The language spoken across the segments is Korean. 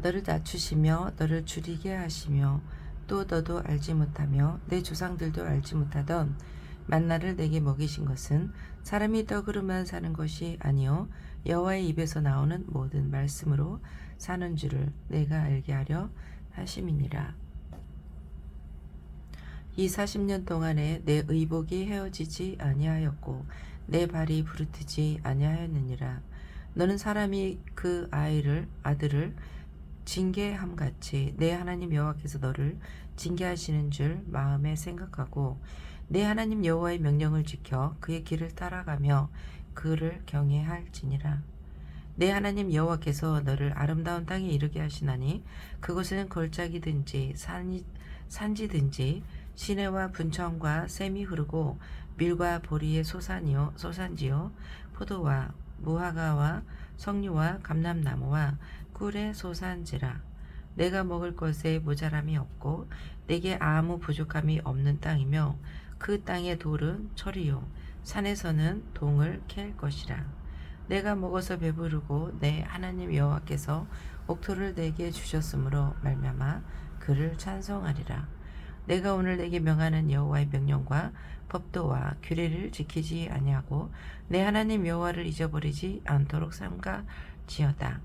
너를 낮추시며 너를 줄이게 하시며 또 너도 알지 못하며 내 조상들도 알지 못하던 만나를 내게 먹이신 것은 사람이 떡으로만 사는 것이 아니요 여호와의 입에서 나오는 모든 말씀으로 사는 줄을 내가 알게 하려 하심이니라. 이 40년 동안에 내 의복이 헤어지지 아니하였고 내 발이 부르트지 아니하였느니라. 너는 사람이 그 아이를 아들을 징계함 같이 내 하나님 여호와께서 너를 징계하시는 줄 마음에 생각하고 내 하나님 여호와의 명령을 지켜 그의 길을 따라가며 그를 경외할지니라. 내 하나님 여호와께서 너를 아름다운 땅에 이르게 하시나니 그곳에는 걸작이든지 산이, 산지든지 시내와 분천과 샘이 흐르고 밀과 보리의 소산이요 소산지요 포도와 무화과와 석류와 감람나무와 꿀의 소산지라. 내가 먹을 것에 모자람이 없고 내게 아무 부족함이 없는 땅이며 그 땅의 돌은 철이요. 산에서는 동을 캘 것이라. 내가 먹어서 배부르고 내 하나님 여호와께서 옥토를 내게 주셨으므로 말미암아 그를 찬송하리라 내가 오늘 내게 명하는 여호와의 명령과 법도와 규례를 지키지 아니하고 내 하나님 여호와를 잊어버리지 않도록 삼가지어다.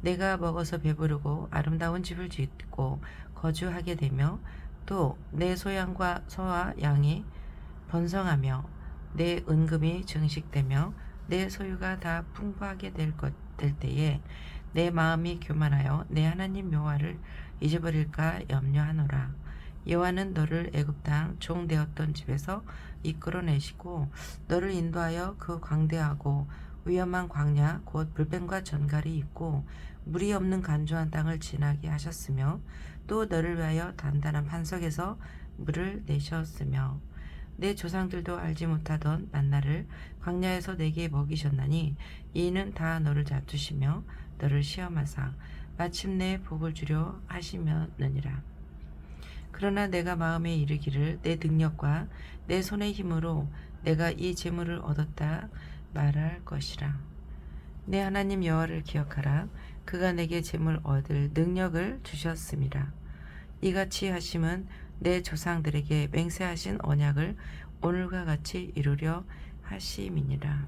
내가 먹어서 배부르고 아름다운 집을 짓고 거주하게 되며 또 내 소양과 소와 양이 번성하며 내 은금이 증식되며 내 소유가 다 풍부하게 될, 것, 될 때에 내 마음이 교만하여 내 하나님 여호와를 잊어버릴까 염려하노라. 여호와는 너를 애굽 땅 종 되었던 집에서 이끌어내시고 너를 인도하여 그 광대하고 위험한 광야 곧 불뱀과 전갈이 있고 물이 없는 간조한 땅을 지나게 하셨으며 또 너를 위하여 단단한 반석에서 물을 내셨으며 내 조상들도 알지 못하던 만나를 광야에서 내게 먹이셨나니 이는 다 너를 다투시며 너를 시험하사 마침내 복을 주려 하시면느니라. 그러나 내가 마음에 이르기를 내 능력과 내 손의 힘으로 내가 이 재물을 얻었다 말할 것이라. 내 하나님 여호와를 기억하라. 그가 내게 재물 얻을 능력을 주셨음이라. 이같이 하심은 내 조상들에게 맹세하신 언약을 오늘과 같이 이루려 하심이니라.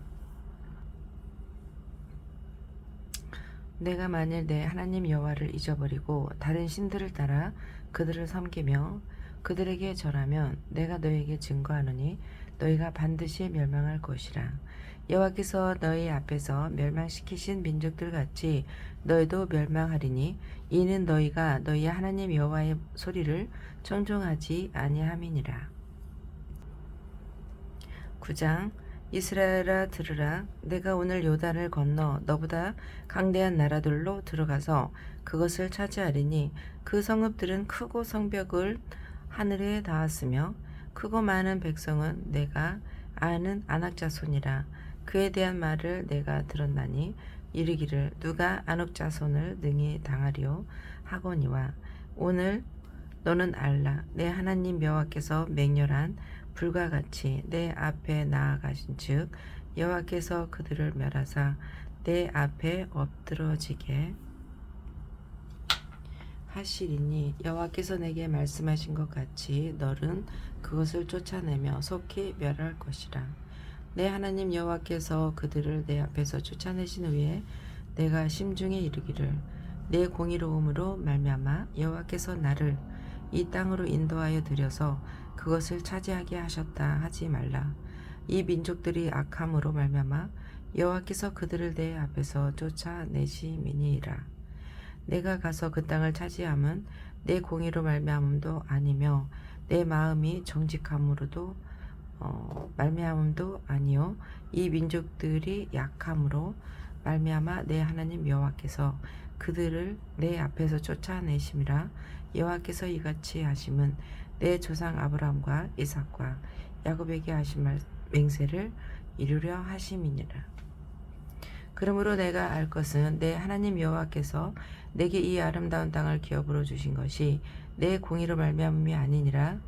내가 만일 내 하나님 여호와를 잊어버리고 다른 신들을 따라 그들을 섬기며 그들에게 절하면 내가 너에게 증거하노니 너희가 반드시 멸망할 것이라. 여호와께서 너희 앞에서 멸망시키신 민족들 같이 너희도 멸망하리니 이는 너희가 너희 하나님 여호와의 소리를 청종하지 아니함이니라. 9장 이스라엘아 들으라. 내가 오늘 요단을 건너 너보다 강대한 나라들로 들어가서 그것을 차지하리니 그 성읍들은 크고 성벽을 하늘에 닿았으며 크고 많은 백성은 내가 아는 안악자손이라. 그에 대한 말을 내가 들었나니 이르기를 누가 안악자손을 능히 당하리오 하거니와 오늘 너는 알라. 내 하나님 여호와께서 맹렬한 불과 같이 내 앞에 나아가신 즉 여호와께서 그들을 멸하사 내 앞에 엎드러지게 하시리니 여호와께서 내게 말씀하신 것 같이 너는 그것을 쫓아내며 속히 멸할 것이라. 내 하나님 여호와께서 그들을 내 앞에서 쫓아내신 후에 내가 심중에 이르기를 내 공의로움으로 말미암아 여호와께서 나를 이 땅으로 인도하여 들여서 그것을 차지하게 하셨다 하지 말라. 이 민족들이 악함으로 말미암아 여호와께서 그들을 내 앞에서 쫓아내시미니이라. 내가 가서 그 땅을 차지함은 내 공의로 말미암음도 아니며 내 마음이 정직함으로도 어, 말미암음도 아니요 이 민족들이 약함으로 말미암아 내 하나님 여호와께서 그들을 내 앞에서 쫓아내심이라 여호와께서 이같이 하심은 내 조상 아브라함과 이삭과 야곱에게 하신 말 맹세를 이루려 하심이니라. 그러므로 내가 알 것은 내 하나님 여호와께서 내게 이 아름다운 땅을 기업으로 주신 것이 내 공의로 말미암음이 아니니라.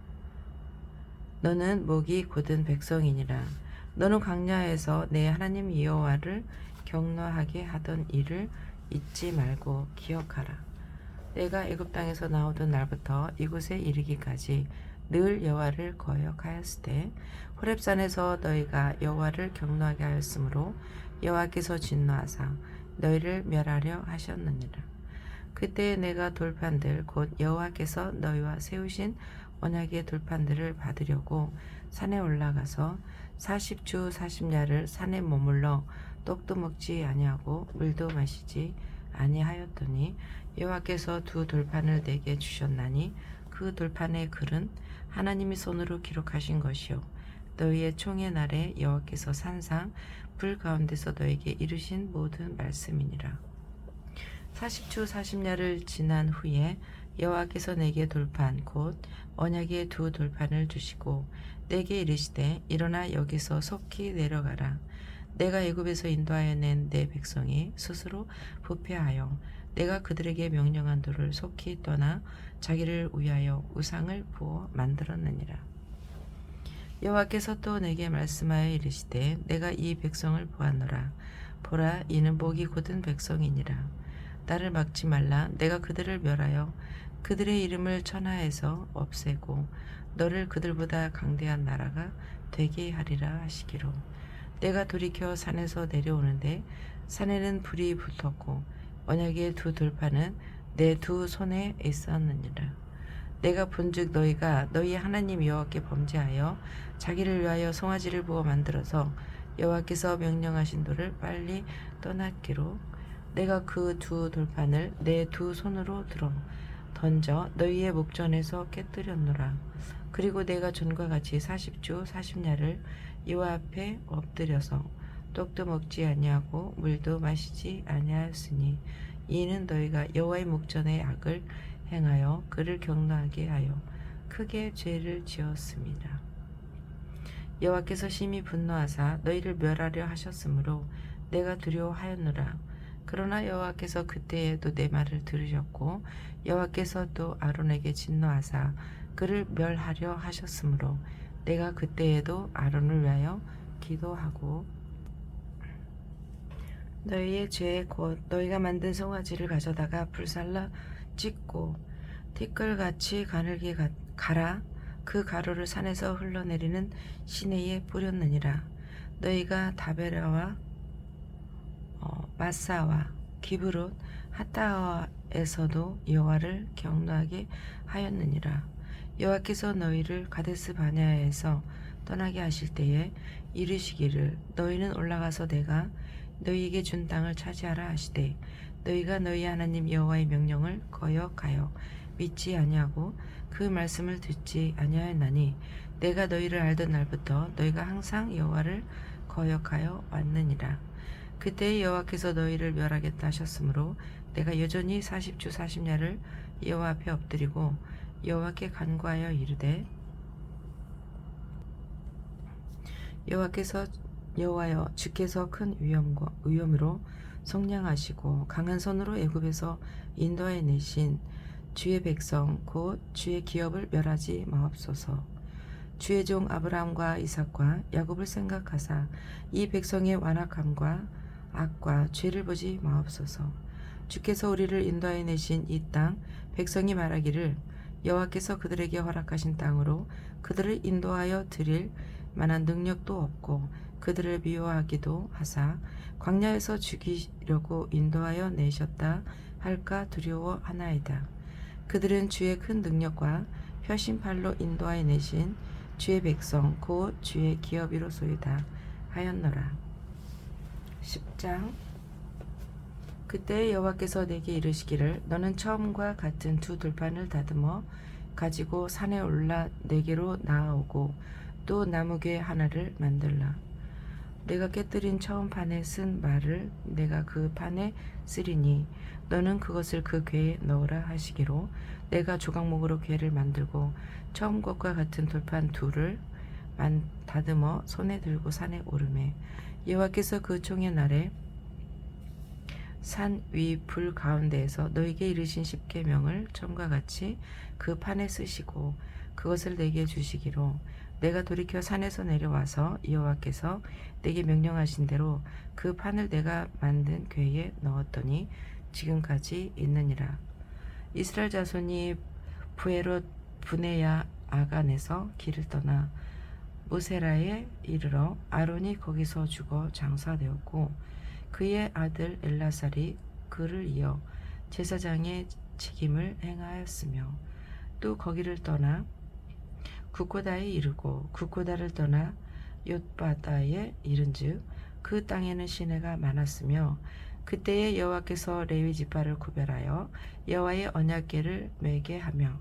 너는 목이 곧은 백성이니라. 너는 광야에서 내 하나님 여호와를 경노하게 하던 일을 잊지 말고 기억하라. 내가 애굽 땅에서 나오던 날부터 이곳에 이르기까지 늘 여호와를 거역하였으되 호렙산에서 너희가 여호와를 경노하게 하였으므로 여호와께서 진노하사 너희를 멸하려 하셨느니라. 그때 내가 돌판들 곧 여호와께서 너희와 세우신 언약의 돌판들을 받으려고 산에 올라가서 40주 40야를 산에 머물러 떡도 먹지 아니하고 물도 마시지 아니하였더니 여호와께서 두 돌판을 내게 주셨나니 그 돌판의 글은 하나님이 손으로 기록하신 것이요. 너희의 총의 날에 여호와께서 산상 불 가운데서 너에게 이르신 모든 말씀이니라. 40주 40야를 지난 후에 여호와께서 내게 돌판 곧 언약의 두 돌판을 주시고 내게 이르시되 일어나 여기서 속히 내려가라 내가 애굽에서 인도하여 낸 내 백성이 스스로 부패하여 내가 그들에게 명령한 도를 속히 떠나 자기를 위하여 우상을 부어 만들었느니라. 여호와께서 또 내게 말씀하여 이르시되 내가 이 백성을 보았노라. 보라 이는 복이 곧은 백성이니라. 나를 막지 말라. 내가 그들을 멸하여 그들의 이름을 천하에서 없애고 너를 그들보다 강대한 나라가 되게 하리라 하시기로 내가 돌이켜 산에서 내려오는데 산에는 불이 붙었고 언약의 두 돌판은 내 두 손에 있었느니라 내가 본즉 너희가 너희 하나님 여호와께 범죄하여 자기를 위하여 송아지를 부어 만들어서 여호와께서 명령하신 도를 빨리 떠났기로 내가 그 두 돌판을 내 두 손으로 들어 던져 너희의 목전에서 깨뜨렸노라. 그리고 내가 전과 같이 40주 40야를 여호와 앞에 엎드려서 떡도 먹지 아니하고 물도 마시지 아니하였으니 이는 너희가 여호와의 목전에 악을 행하여 그를 경노하게 하여 크게 죄를 지었습니다. 여호와께서 심히 분노하사 너희를 멸하려 하셨으므로 내가 두려워하였노라. 그러나 여호와께서 그때에도 내 말을 들으셨고 여호와께서 또 아론에게 진노하사 그를 멸하려 하셨으므로 내가 그때에도 아론을 위하여 기도하고 너희의 죄 곧 너희가 만든 송아지를 가져다가 불살라 찢고 티끌같이 가늘게 가, 갈아 그 가루를 산에서 흘러내리는 시내에 뿌렸느니라. 너희가 다베라와 어, 마사와 기브롯 하타와에서도 여호와를 경노하게 하였느니라 여호와께서 너희를 가데스 바냐에서 떠나게 하실 때에 이르시기를 너희는 올라가서 내가 너희에게 준 땅을 차지하라 하시되 너희가 너희 하나님 여호와의 명령을 거역하여 믿지 아니하고 그 말씀을 듣지 아니하였나니 내가 너희를 알던 날부터 너희가 항상 여호와를 거역하여 왔느니라. 그때 여호와께서 너희를 멸하겠다 하셨으므로 내가 여전히 40주 40야를 여호와 앞에 엎드리고 여호와께 간구하여 이르되 여호와께서 여호와여 주께서 큰 위엄과 위엄으로 성량하시고 강한 손으로 애굽에서 인도하여 내신 주의 백성 곧 주의 기업을 멸하지 마옵소서. 주의 종 아브라함과 이삭과 야곱을 생각하사 이 백성의 완악함과 악과 죄를 보지 마옵소서. 주께서 우리를 인도하여 내신 이 땅 백성이 말하기를 여호와께서 그들에게 허락하신 땅으로 그들을 인도하여 드릴 만한 능력도 없고 그들을 미워하기도 하사 광야에서 죽이려고 인도하여 내셨다 할까 두려워하나이다. 그들은 주의 큰 능력과 표심팔로 인도하여 내신 주의 백성 곧 주의 기업이로소이다 하였노라. 10장 그때 여호와께서 내게 이르시기를 너는 처음과 같은 두 돌판을 다듬어 가지고 산에 올라 내게로 나아오고 또 나무괴 하나를 만들라. 내가 깨뜨린 처음 판에 쓴 말을 내가 그 판에 쓰리니 너는 그것을 그 궤에 넣으라 하시기로 내가 조각목으로 궤를 만들고 처음 것과 같은 돌판 둘을 만 다듬어 손에 들고 산에 오르매. 여호와께서 그 총의 날에 산 위 불 가운데에서 너에게 이르신 십계명을 처음과 같이 그 판에 쓰시고 그것을 내게 주시기로. 내가 돌이켜 산에서 내려와서 여호와께서 내게 명령하신 대로 그 판을 내가 만든 궤에 넣었더니 지금까지 있느니라. 이스라엘 자손이 부에롯 부네야 아간에서 길을 떠나 모세라에 이르러 아론이 거기서 죽어 장사되었고 그의 아들 엘라살이 그를 이어 제사장의 책임을 행하였으며 또 거기를 떠나 구코다에 이르고 구코다를 떠나 옅바다에 이른즉 그 땅에는 시내가 많았으며 그때에 여호와께서 레위 지파를 구별하여 여호와의 언약궤를 매게 하며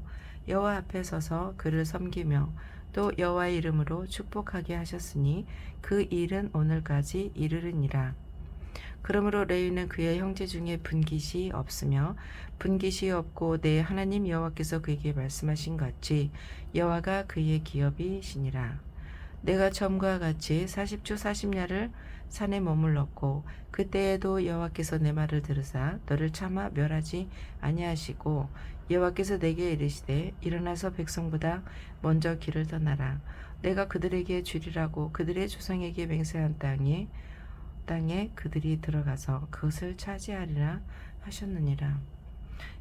여호와 앞에 서서 그를 섬기며 또 여호와의 이름으로 축복하게 하셨으니 그 일은 오늘까지 이르르니라. 그러므로 레위는 그의 형제 중에 분깃이 없으며 분깃이 없고 내 하나님 여호와께서 그에게 말씀하신 같이 여호와가 그의 기업이시니라. 내가 처음과 같이 40주 40야를 산에 머물렀고 그때에도 여호와께서 내 말을 들으사 너를 차마 멸하지 아니하시고 여호와께서 내게 이르시되 일어나서 백성보다 먼저 길을 떠나라 내가 그들에게 주리라고 그들의 조상에게 맹세한 땅에 땅에 그들이 들어가서 그것을 차지하리라 하셨느니라.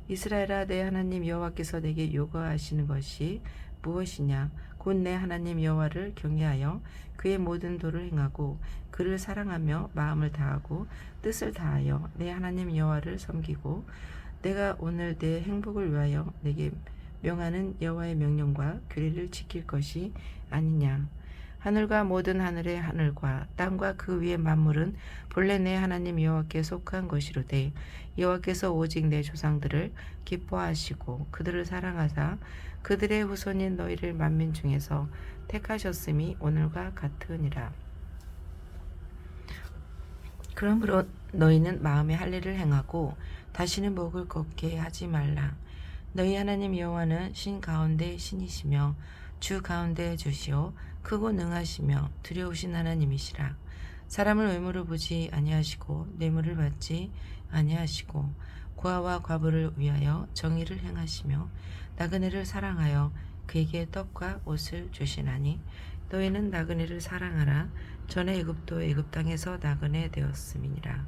이스라엘아 내 하나님 여호와께서 내게 요구하시는 것이 무엇이냐? 곧 내 하나님 여호와를 경외하여 그의 모든 도를 행하고 그를 사랑하며 마음을 다하고 뜻을 다하여 내 하나님 여호와를 섬기고 내가 오늘 내 행복을 위하여 내게 명하는 여호와의 명령과 규례를 지킬 것이 아니냐 하늘과 모든 하늘의 하늘과 땅과 그 위의 만물은 본래 내 하나님 여호와께 속한 것이로되 여호와께서 오직 내 조상들을 기뻐하시고 그들을 사랑하사 그들의 후손인 너희를 만민 중에서 택하셨음이 오늘과 같으니라. 그러므로 너희는 마음의 할례를 행하고 다시는 목을 걷게 하지 말라. 너희 하나님 여호와는 신 가운데 신이시며 주 가운데 주시오 크고 능하시며 두려우신 하나님이시라. 사람을 외모로 보지 아니하시고 뇌물을 받지 아니하시고 고아와 과부를 위하여 정의를 행하시며 나그네를 사랑하여 그에게 떡과 옷을 주시나니 너희는 나그네를 사랑하라. 전에 애굽도 애굽 땅에서 나그네 되었음이니라.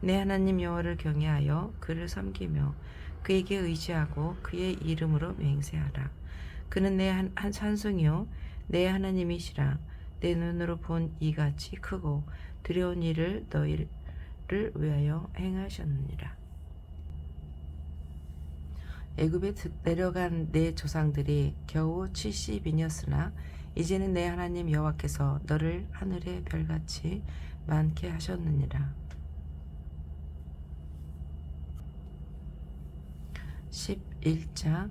내 하나님 여호와를 경외하여 그를 섬기며 그에게 의지하고 그의 이름으로 맹세하라. 그는 내 한 한 산송이요 내 하나님이시라 내 눈으로 본 이같이 크고 두려운 일을 너희를 위하여 행하셨느니라 애굽에 내려간 내 조상들이 겨우 70이었으나 이제는 내 하나님 여호와께서 너를 하늘의 별같이 많게 하셨느니라. 11장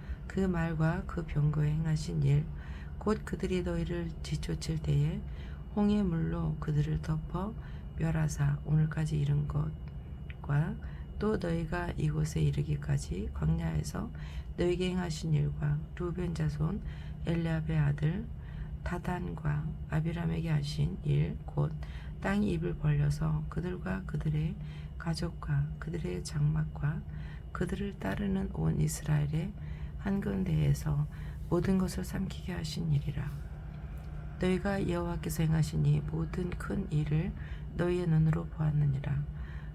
그 말과 그 병거에 행하신 일 곧 그들이 너희를 뒤쫓을 때에 홍해 물로 그들을 덮어 멸하사 오늘까지 이른 것과 또 너희가 이곳에 이르기까지 광야에서 너희에게 행하신 일과 루벤 자손 엘리압의 아들 다단과 아비람에게 하신 일 곧 땅이 입을 벌려서 그들과 그들의 가족과 그들의 장막과 그들을 따르는 온 이스라엘의 한 군데에서 모든 것을 삼키게 하신 일이라. 너희가 여호와께서 행하신 이 모든 큰 일을 너희의 눈으로 보았느니라.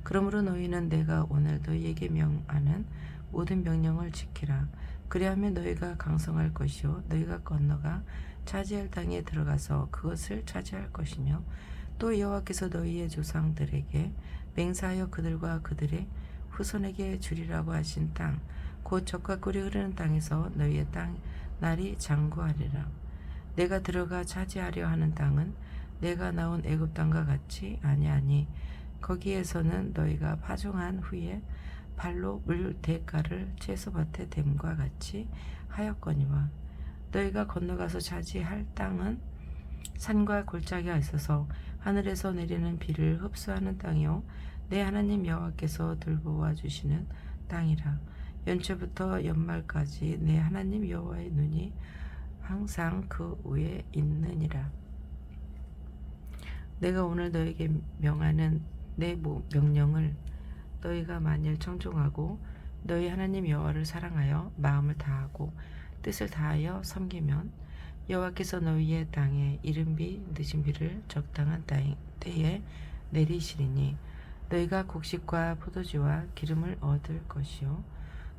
그러므로 너희는 내가 오늘 너희에게 명하는 모든 명령을 지키라. 그리하면 너희가 강성할 것이요 너희가 건너가 차지할 땅에 들어가서 그것을 차지할 것이며 또 여호와께서 너희의 조상들에게 맹세하여 그들과 그들의 후손에게 주리라고 하신 땅 곧 적과 꿀이 흐르는 땅에서 너희의 땅 날이 장구하리라. 내가 들어가 차지하려 하는 땅은 내가 나온 애굽 땅과 같이 아니하니 거기에서는 너희가 파종한 후에 발로 물 대가를 채소밭에 댐과 같이 하였거니와 너희가 건너가서 차지할 땅은 산과 골짜기가 있어서 하늘에서 내리는 비를 흡수하는 땅이요 내 하나님 여호와께서 돌보아 주시는 땅이라 연초부터 연말까지 내 하나님 여호와의 눈이 항상 그 위에 있느니라. 내가 오늘 너에게 명하는 내 모- 명령을 너희가 만일 청종하고 너희 하나님 여호와를 사랑하여 마음을 다하고 뜻을 다하여 섬기면 여호와께서 너희의 땅에 이른 비 늦은 비를 적당한 땅- 때에 내리시리니 너희가 곡식과 포도주와 기름을 얻을 것이요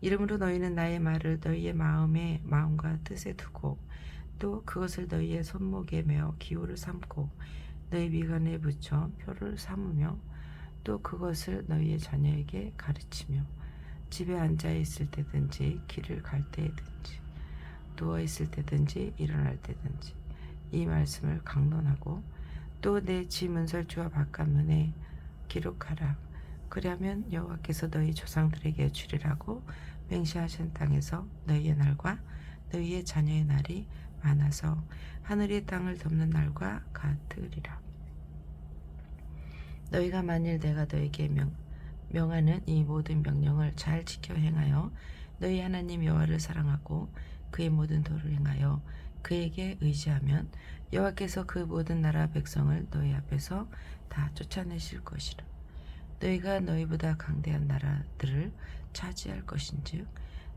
이름으로 너희는 나의 말을 너희의 마음에 마음과 뜻에 두고 또 그것을 너희의 손목에 메어 기호를 삼고 너희 미간에 붙여 표를 삼으며 또 그것을 너희의 자녀에게 가르치며 집에 앉아 있을 때든지 길을 갈 때든지 누워 있을 때든지 일어날 때든지 이 말씀을 강론하고 또 내 지 문설주와 바깥문에 기록하라 그리하면 여호와께서 너희 조상들에게 주리라고 맹세하신 땅에서 너희의 날과 너희의 자녀의 날이 많아서 하늘이 땅을 덮는 날과 같으리라. 너희가 만일 내가 너에게 명, 명하는 이 모든 명령을 잘 지켜 행하여 너희 하나님 여호와를 사랑하고 그의 모든 도를 행하여 그에게 의지하면 여호와께서 그 모든 나라 백성을 너희 앞에서 다 쫓아내실 것이라. 너희가 너희보다 강대한 나라들을 차지할 것인즉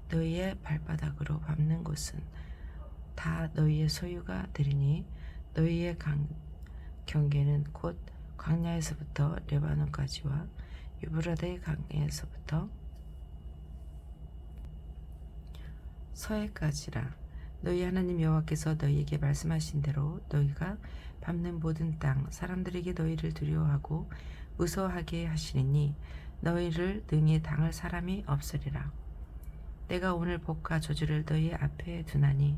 너희의 발바닥으로 밟는 곳은 다 너희의 소유가 되리니 너희의 강, 경계는 곧 광야에서부터 레바논까지와 유브라데 강에서부터 서해까지라. 너희 하나님 여호와께서 너희에게 말씀하신 대로 너희가 밟는 모든 땅 사람들에게 너희를 두려워하고 무서워하게 하시리니 너희를 능히 당할 사람이 없으리라. 내가 오늘 복과 저주를 너희 앞에 두나니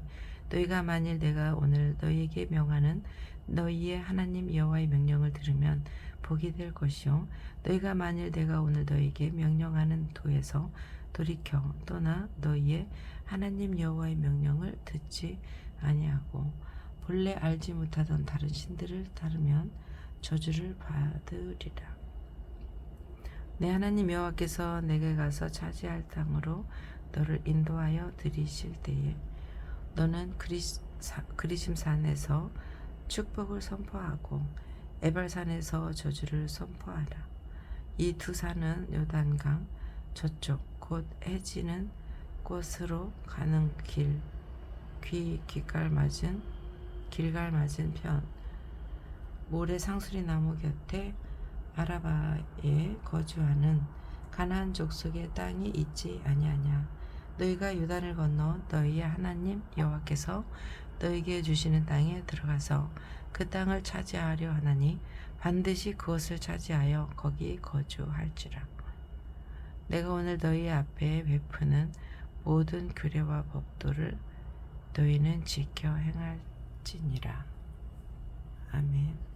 너희가 만일 내가 오늘 너희에게 명하는 너희의 하나님 여호와의 명령을 들으면 복이 될 것이요. 너희가 만일 내가 오늘 너희에게 명령하는 도에서 돌이켜 떠나 너희의 하나님 여호와의 명령을 듣지 아니하고 본래 알지 못하던 다른 신들을 따르면 저주를 받으리라. 내 하나님 여호와께서 내게 가서 차지할 땅으로 너를 인도하여 들이실 때에 너는 그리심산에서 축복을 선포하고 에발산에서 저주를 선포하라. 이 두 산은 요단강 저쪽 곧 해지는 곳으로 가는 길, 귀 깃갈 맞은 길갈 맞은 편 모래 상수리 나무 곁에 아라바에 거주하는 가나안 족속의 땅이 있지 아니하냐. 너희가 요단을 건너 너희의 하나님 여호와께서 너희에게 주시는 땅에 들어가서 그 땅을 차지하려 하나니 반드시 그것을 차지하여 거기 거주할지라. 내가 오늘 너희 앞에 베푸는 모든 규례와 법도를 너희는 지켜 행할지니라. 아멘